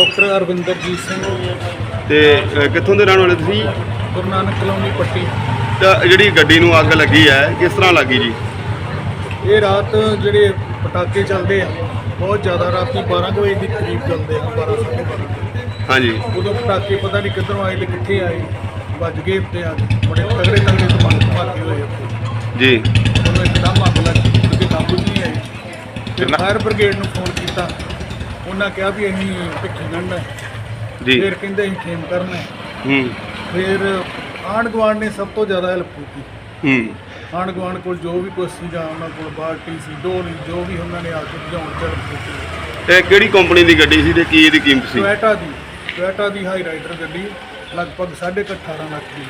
Doctor ਅਰਵਿੰਦਰਜੀਤ Singh. ਤੇ ਅ, ਕਿੱਥੋਂ ਦੇ ਰਹਿਣ ਵਾਲੇ ਤੁਸੀਂ? ਗੁਰੂ ਨਾਨਕ ਕਲੋਨੀ ਪੱਟੀ। ਤਾਂ ਜਿਹੜੀ ਗੱਡੀ ਨੂੰ ਅੱਗ ਲੱਗੀ ਹੈ ਕਿਸ ਤਰ੍ਹਾਂ ਲੱਗੀ ਜੀ? ਇਹ ਰਾਤ ਜਿਹੜੇ ਪਟਾਕੇ ਚੱਲਦੇ ਆ ਬਹੁਤ ਜ਼ਿਆਦਾ ਰਾਤੀ 12 ਕੁ ਵਜੇ ਦੀ ਕਰੀਬ ਚੱਲਦੇ ਆ 12 ਸਾਢੇ 12 ਹਾਂਜੀ। ਉਦੋਂ ਪਟਾਕੇ ਪਤਾ ਨਹੀਂ ਕਿੱਧਰੋਂ ਆਏ ਤੇ ਕਿੱਥੇ ਆਏ ਵੱਜ ਗਏ ਤੇ ਆ ਬੜੇ ਤਗੜੇ ਤਗੜੇ ਧਮਾਕੇ ਧਮਾਕੇ ਹੋਏ ਉੱਥੇ। ਜੀ। ਉਦੋਂ ਇੱਕਦਮ ਅੱਗ ਲੱਗੀ ਕਿਉਂਕਿ ਕਾਬੂ 'ਚ ਨਹੀਂ ਆਈ ਫਿਰ ਫਾਇਰ ਬ੍ਰਿਗੇਡ ਨੂੰ ਫੋਨ ਕੀਤਾ। ਉਹਨਾਂ ਕਿਹਾ ਵੀ ਅਸੀਂ ਭਿੱਖੀ ਗੰਢ ਹੈ ਜੀ। ਫਿਰ ਕਹਿੰਦੇ ਅਸੀਂ ਖੇਮ ਕਰਨਾ ਹੈ। ਹੂੰ। ਫਿਰ ਆਂਢ ਗੁਆਂਢ ਨੇ ਸਭ ਤੋਂ ਜ਼ਿਆਦਾ ਹੈਲਪ ਕੀਤੀ। ਹੂੰ। ਆਂਢ ਗੁਆਂਢ ਕੋਲ ਜੋ ਵੀ ਕੁਛ ਸੀਗਾ ਉਹਨਾਂ ਕੋਲ ਬਾਲਟੀ ਸੀ ਡੋਲੀ ਜੋ ਵੀ ਉਹਨਾਂ ਨੇ ਆ ਕੇ ਬੁਝਾਉਣ ਚ help ਕੀਤੀ। ਇਹ ਕਿਹੜੀ ਕੰਪਨੀ ਦੀ ਗੱਡੀ ਸੀ ਤੇ ਕੀ ਇਹਦੀ ਕੀਮਤ ਸੀ? ਟੋਇਟਾ ਦੀ ਟੋਇਟਾ ਦੀ ਹਾਈ ਰਾਈਡਰ ਗੱਡੀ ਲਗਭਗ 18.5 ਲੱਖ ਦੀ।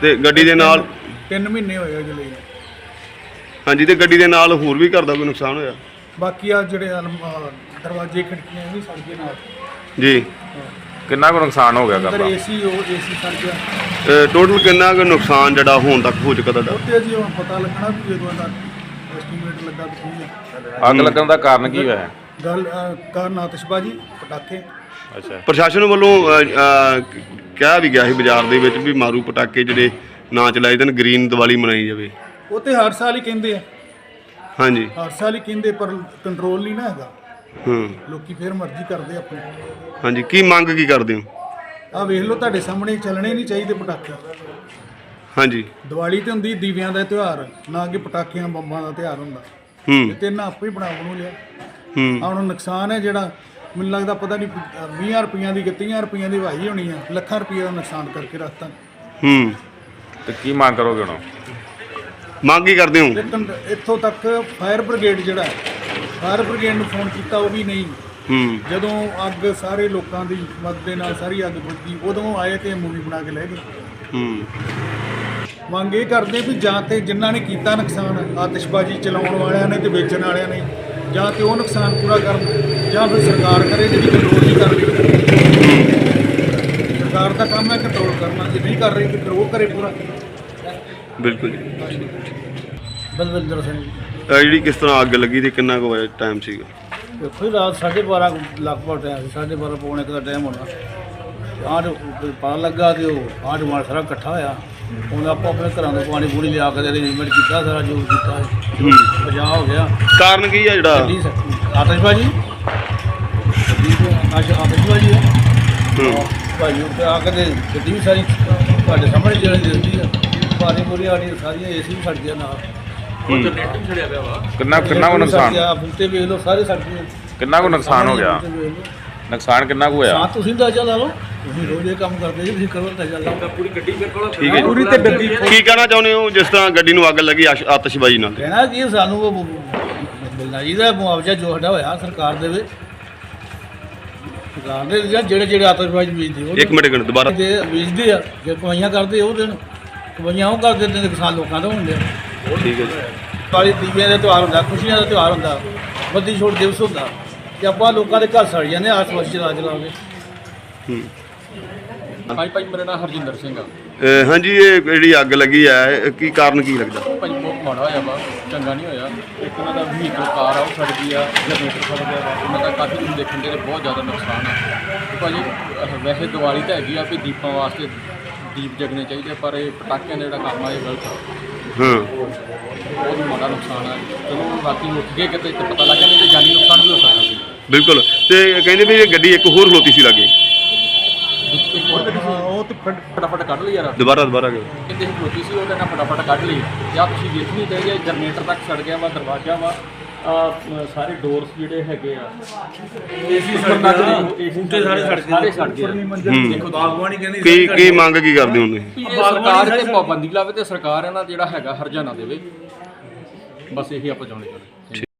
ਤੇ ਗੱਡੀ ਦੇ ਨਾਲ? 3 ਮਹੀਨੇ ਹੋਏ ਅਜੇ ਲਈ ਹਾਂਜੀ ਤੇ ਗੱਡੀ ਦੇ ਨਾਲ ਹੋਰ ਵੀ ਘਰ ਦਾ ਕੋਈ ਨੁਕਸਾਨ ਹੋਇਆ? ਬਾਕੀ ਆ ਜਿਹੜੇ ਅਲਮ- ਆਹ ਦਰਵਾਜ਼ੇ ਖਿੜਕੀਆਂ ਵੀ ਸੜ ਗਏ ਨਾਲ। ਜੀ। ਕਿੰਨਾ ਕੁ ਨੁਕਸਾਨ ਹੋ ਗਿਆ ਅੰਦਰ ਕਰਦਾ ਏਸੀ ਉਹ ਏਸੀ ਸੜ ਗਿਆ। ਟੋਟਲ ਕਿੰਨਾ ਕੁ ਨੁਕਸਾਨ ਜਿਹੜਾ ਹੁਣ ਤੱਕ ਹੋ ਚੁੱਕਾ ਤੁਹਾਡਾ? ਉੱਤੇ ਜੀ ਹੁਣ ਪਤਾ ਲੱਗਣਾ ਵੀ ਜਦੋਂ ਦਾ ਐਸਟੀਮੇਟ ਲੱਗਾ ਵੀ ਕੀ ਆ ਅੱਗ ਲੱਗਣ ਦਾ ਕਾਰਨ ਕੀ ਹੋਇਆ? ਗੱਲ ਅਹ, ਕਾਰਨ ਆਤਿਸ਼ਬਾਜ਼ੀ ਪਟਾਕੇ। ਅੱਛਾ। ਪ੍ਰਸ਼ਾਸਨ ਵੱਲੋਂ ਅ, ਅ, ਕਿਹਾ ਵੀ ਗਿਆ ਸੀ ਬਾਜ਼ਾਰ ਦੇ ਵਿੱਚ ਵੀ ਮਾਰੂ ਪਟਾਕੇ ਜਿਹੜੇ ਨਾ ਚਲਾਏ ਦੇਣ ਗ੍ਰੀਨ ਦੀਵਾਲੀ ਮਨਾਈ ਜਾਵੇ। ਉਹ ਤੇ ਹਰ ਸਾਲ ਹੀ ਕਹਿੰਦੇ ਆ। ਹਾਂਜੀ। ਹਰ ਸਾਲ ਹੀ ਕਹਿੰਦੇ ਪਰ ਕੰਟਰੋਲ ਨਹੀਂ ਨਾ ਹੈਗਾ। ਹੂੰ। ਲੋਕੀ ਫੇਰ ਮਰਜ਼ੀ ਕਰਦੇ ਆਪਣੀ। ਹਾਂਜੀ ਕੀ ਮੰਗ ਕੀ ਕਰਦੇ ਹੋ? ਆ ਵੇਖ ਲਓ ਤੁਹਾਡੇ ਸਾਹਮਣੇ ਚੱਲਣੇ ਨਹੀਂ ਚਾਹੀਦੇ ਪਟਾਕੇ। ਹਾਂਜੀ। ਦੀਵਾਲੀ ਤੇ ਹੁੰਦੀ ਦੀਵਿਆਂ ਦਾ ਤਿਉਹਾਰ ਨਾ ਕਿ ਪਟਾਕਿਆਂ ਬੰਬਾਂ ਦਾ ਤਿਉਹਾਰ ਹੁੰਦਾ। ਹੂੰ। ਤੇ ਇਹਨਾਂ ਆਪੇ ਹੀ ਬਣਾ ਬਣੂ ਲਿਆ। ਹੂੰ। ਆ ਹੁਣ ਨੁਕਸਾਨ ਹੈ ਜਿਹੜਾ ਮੈਨੂੰ ਲੱਗਦਾ ਪਤਾ ਨਹੀਂ 20 ਰੁਪਈਆਂ ਦੀ ਕਿ 30 ਰੁਪਈਆਂ ਦੀ ਵਾਹੀ ਹੋਣੀ ਆ ਲੱਖਾਂ ਰੁਪਈਆ ਦਾ ਨੁਕਸਾਨ ਕਰਕੇ ਰੱਖਤਾ ਹੂੰ। ਤੇ ਕੀ ਮੰਗ ਕਰੋਗੇ ਹੁਣ? ਮੰਗ ਕੀ ਕਰਦੇ ਹੋ? ਲੇਕਿਨ ਇੱਥੋਂ ਤੱਕ ਫਾਇਰ ਬ੍ਰਿਗੇਡ ਜਿਹੜਾ ਹੈ ਫਾਇਰ ਬ੍ਰਿਗੇਡ ਨੂੰ ਫੋਨ ਕੀਤਾ ਉਹ ਵੀ ਨਹੀਂ। ਹੂੰ। ਜਦੋਂ ਅੱਗ ਸਾਰੇ ਲੋਕਾਂ ਦੀ ਮਦਦ ਦੇ ਨਾਲ ਸਾਰੀ ਅੱਗ ਬੁਝੀ ਉਦੋਂ ਆਏ ਤੇ ਮੂਵੀ ਬਣਾ ਕੇ ਲੈ ਗਏ। ਹੂੰ। ਮੰਗ ਇਹ ਕਰਦੇ ਵੀ ਜਾਂ ਤੇ ਜਿਨ੍ਹਾਂ ਨੇ ਕੀਤਾ ਨੁਕਸਾਨ ਆਤਿਸ਼ਬਾਜ਼ੀ ਚਲਾਉਣ ਵਾਲਿਆਂ ਨੇ ਤੇ ਵੇਚਣ ਵਾਲਿਆਂ ਨੇ ਜਾਂ ਤੇ ਉਹ ਨੁਕਸਾਨ ਪੂਰਾ ਕਰਨ ਜਾਂ ਫਿਰ ਸਰਕਾਰ ਕਰੇ ਜਿਹੜੀ ਕੰਟਰੋਲ ਨਹੀਂ ਕਰ ਰਹੀ। ਸਰਕਾਰ ਦਾ ਕੰਮ ਹੈ ਕੰਟਰੋਲ ਕਰਨਾ ਜੇ ਨਹੀਂ ਕਰ ਰਹੀ ਉਹ ਕਰੇ ਪੂਰਾ। ਬਿਲਕੁਲ ਜੀ। ਬਲਵਿੰਦਰ ਸਿੰਘ ਇਹ ਜਿਹੜੀ ਕਿਸ ਤਰ੍ਹਾਂ ਅੱਗ ਲੱਗੀ ਤੇ ਕਿੰਨਾ ਕੁ ਵਜੇ ਟਾਈਮ ਸੀਗਾ? ਦੇਖੋ ਜੀ, ਰਾਤ 12:30 ਲਗਭਗ ਟਾਈਮ ਸੀ 12:30 ਪੌਣੇ ਕੁ ਦਾ ਟਾਈਮ ਹੋਣਾ। ਆਂਢ ਪਤਾ ਲੱਗਾ ਤੇ ਉਹ ਆਂਢ ਗੁਆਂਢ ਸਾਰਾ ਇਕੱਠਾ ਹੋਇਆ। ਹੁਣ ਆਪਾਂ ਆਪਣੇ ਘਰਾਂ ਤੋਂ ਪਾਣੀ ਪੂਣੀ ਲਿਆ ਕੇ ਅਰੇਂਜਮੈਂਟ ਕੀਤਾ ਸਾਰਾ ਜੋ ਕੀਤਾ ਹੂੰ। ਬਚਾਅ ਹੋ ਗਿਆ। ਕਾਰਨ ਕੀ ਆ ਜਿਹੜਾ? ਗੱਡੀ ਸ- ਆਤਿਸ਼ਬਾਜ਼ੀ। ਗੱਡੀ ਤੇ ਅੱਜ ਆਤਿਸ਼ਬਾਜ਼ੀ ਹੈ। ਹੂੰ। ਭਾਈ ਉੱਤੇ ਆ ਕੇ ਤੇ ਗੱਡੀ ਵੀ ਸਾਰੀ ਤੁਹਾਡੇ ਸਾਹਮਣੇ ਜਿਹੜੀ ਦਿਸਦੀ ਆ। ਪਾਣੀ ਪੂਰੀ ਆਣੀ ਸਾਰੀਆਂ ਏਸੀ ਵੀ ਸੜ ਗਿਆ ਨਾਲ। ਕਿੰਨਾ ਕਿੰਨਾ ਕੁ ਨੁਕਸਾਨ? ਆ ਬੂਟੇ ਵੇਖ ਲਓ ਸਾਰੇ ਸੜ ਗਏ। ਕਿੰਨਾ ਕੁ ਨੁਕਸਾਨ ਹੋ ਗਿਆ? ਬੂਟੇ ਵੇਖ ਲਓ। ਨੁਕਸਾਨ ਕਿੰਨਾ ਕੁ ਹਾਂ ਹੋਇਆ ਤੁਸੀਂ ਅੰਦਾਜ਼ਾ ਲਾ ਲਓ ਤੁਸੀਂ ਰੋਜ਼ ਇਹ ਕੰਮ ਕਰਦੇ ਜੀ ਤੁਸੀਂ ਕਰੋ ਅੰਦਾਜ਼ਾ ਲਾ ਲਓ। ਪੂਰੀ ਠੀਕ ਹੈ ਪੂਰੀ ਜੀ ਤੇ ਗੱਡੀ ਕੀ ਕਹਿਣਾ ਚਾਹੁੰਦੇ ਹੋ ਜਿਸ ਤਰ੍ਹਾਂ ਗੱਡੀ ਨੂੰ ਅੱਗ ਲੱਗੀ ਆਸ਼- ਆਤਿਸ਼ਬਾਜ਼ੀ ਨਾਲ? ਕਹਿਣਾ ਕਿ ਸਾਨੂੰ ਉਹ ਮਿਲਣਾ ਚਾਹੀਦਾ ਮੁਆਵਜ਼ਾ ਜੋ ਸਾਡਾ ਹੋਇਆ ਸਰਕਾਰ ਦੇਵੇ। ਸਰਕਾਰ ਦੇ ਜਾਂ ਜਿਹੜੇ ਜਿਹੜੇ ਆਤਿਸ਼ਬਾਜ਼ੀ ਬੀਜਦੇ ਉਹ ਇੱਕ ਮਿੰਟ ਮਿੰਟ ਦੁਬਾਰਾ। ਦੇ ਬੀਜਦੇ ਆ ਜੇ ਕਮਾਈਆਂ ਕਰਦੇ ਉਹ ਦੇਣ। ਕਮਾਈਆਂ ਉਹ ਕਰਦੇ ਨੇ ਕਿਸਾਨ ਲੋਕਾਂ ਦਾ ਹੁੰਦੇ ਆ। ਠੀਕ ਹੈ ਜੀ। ਕਾਲੀ ਦੀਵਿਆਂ ਦਾ ਤਿਉਹਾਰ ਹੁੰਦਾ ਖੁਸ਼ੀਆਂ ਦਾ ਤਿਉਹਾਰ ਹੁੰਦਾ ਬੱਦੀ ਛੋੜ ਦਿਵਸ ਹੁੰਦਾ ਤੇ ਆਪਾਂ ਲੋਕਾਂ ਦੇ ਘਰ ਸੜ ਜਾਂਦੇ ਆਸ-ਪਾਸ ਚਲਾ ਚਲਾ ਕੇ। ਹੂੰ। ਭਾਈ ਭਾਈ ਮੇਰਾ ਨਾਮ ਹਰਜਿੰਦਰ ਸਿੰਘ ਆ। ਅਹ ਹਾਂਜੀ ਇਹ ਜਿਹੜੀ ਅੱਗ ਲੱਗੀ ਹੈ ਇਹ ਕੀ ਕਾਰਨ ਕੀ ਲੱਗਦਾ? ਭਾਈ ਬਹੁਤ ਮਾੜਾ ਹੋਇਆ ਵਾ ਚੰਗਾ ਨਹੀਂ ਹੋਇਆ। ਇੱਕ ਉਹਨਾਂ ਦਾ ਵਹੀਕਲ ਕਾਰ ਆ ਉਹ ਸੜ ਗਈ ਆ ਜਨਰੇਟਰ ਸੜ ਗਿਆ ਵਾ। ਉਹਨਾਂ ਦਾ ਕਾਫੀ ਤੁਸੀਂ ਦੇਖਣ ਦੇ ਬਹੁਤ ਜ਼ਿਆਦਾ ਨੁਕਸਾਨ ਆ। ਤੇ ਭਾਜੀ ਅਹ ਵੈਸੇ ਦੀਵਾਲੀ ਤਾਂ ਹੈਗੀ ਆ ਵੀ ਦੀਪਾਂ ਵਾਸਤੇ ਦੀਪ ਜਗਣੇ ਚਾਹੀਦੇ ਪਰ ਇਹ ਪਟਾਕਿਆਂ ਦਾ ਜਿਹੜਾ ਕੰਮ ਆ ਇਹ ਗਲਤ ਆ। ਹਾਂ। ਬਹੁਤ ਮਾੜਾ ਨੁਕਸਾਨ ਆ। ਚਲੋ ਰਾਤੀ ਉੱਠ ਗਏ ਕਿਤੇ ਤੇ ਪਤਾ ਲੱਗ ਗਿਆ ਨਹੀਂ ਤੇ ਜਾਨੀ ਨੁਕਸਾਨ ਵੀ ਹੋ ਸਕਦਾ ਸੀ। ਬਿਲਕੁਲ। ਤੇ ਕਹਿੰਦੇ ਵੀ ਇਹ ਗੱਡੀ ਇੱਕ ਹੋਰ ਖਲੋਤੀ ਸੀ ਲਾਗੇ। ਇੱਕ ਹੋਰ ਗੱਡੀ ਹਾਂ ਉਹ ਤੇ ਫਟ- ਫਟਾਫਟ ਕੱਢ ਲਈ ਯਾਰ। ਦੁਬਾਰਾ ਦੁਬਾਰਾ ਕਿਤੇ ਖਲੋਤੀ ਸੀ ਉਹਦੇ ਨਾਲ ਫਟਾਫਟ ਕੱਢ ਲਈ। ਜਾਂ ਤੁਸੀਂ ਦੇਖਣੀ ਤੇ ਜੇ ਜਨਰੇਟਰ ਤੱਕ ਸੜ ਗਿਆ ਵਾ ਦਰਵਾਜ਼ਾ ਵਾ। ਆ ਸਾਰੇ ਡੋਰਸ ਜਿਹੜੇ ਹੈਗੇ ਆ। ਏਸੀ ਸੜ ਗਿਆ ਬੂਟੇ ਸਾਰੇ ਸੜ ਗਏ ਸਾਰੇ ਸੜ ਗਏ। ਦੇਖੋ ਬਾਗਵਾਨੀ ਕਹਿੰਦੀ ਕੀ ਕੀ ਮੰਗ ਕੀ ਕਰਦੇ ਹੋ ਤੁਸੀਂ? ਸਰਕਾਰ ਤੇ ਪਾਬੰਦੀ ਲਾਵੇ ਤੇ ਸਰਕਾਰ ਇਹਨਾਂ ਜਿਹੜਾ ਹੈਗਾ ਹਰਜਾਨਾ ਦੇਵੇ। ਬਸ ਇਹੀ ਆਪਾਂ ਚਾਹੁੰਦੇ ਹਾਂ।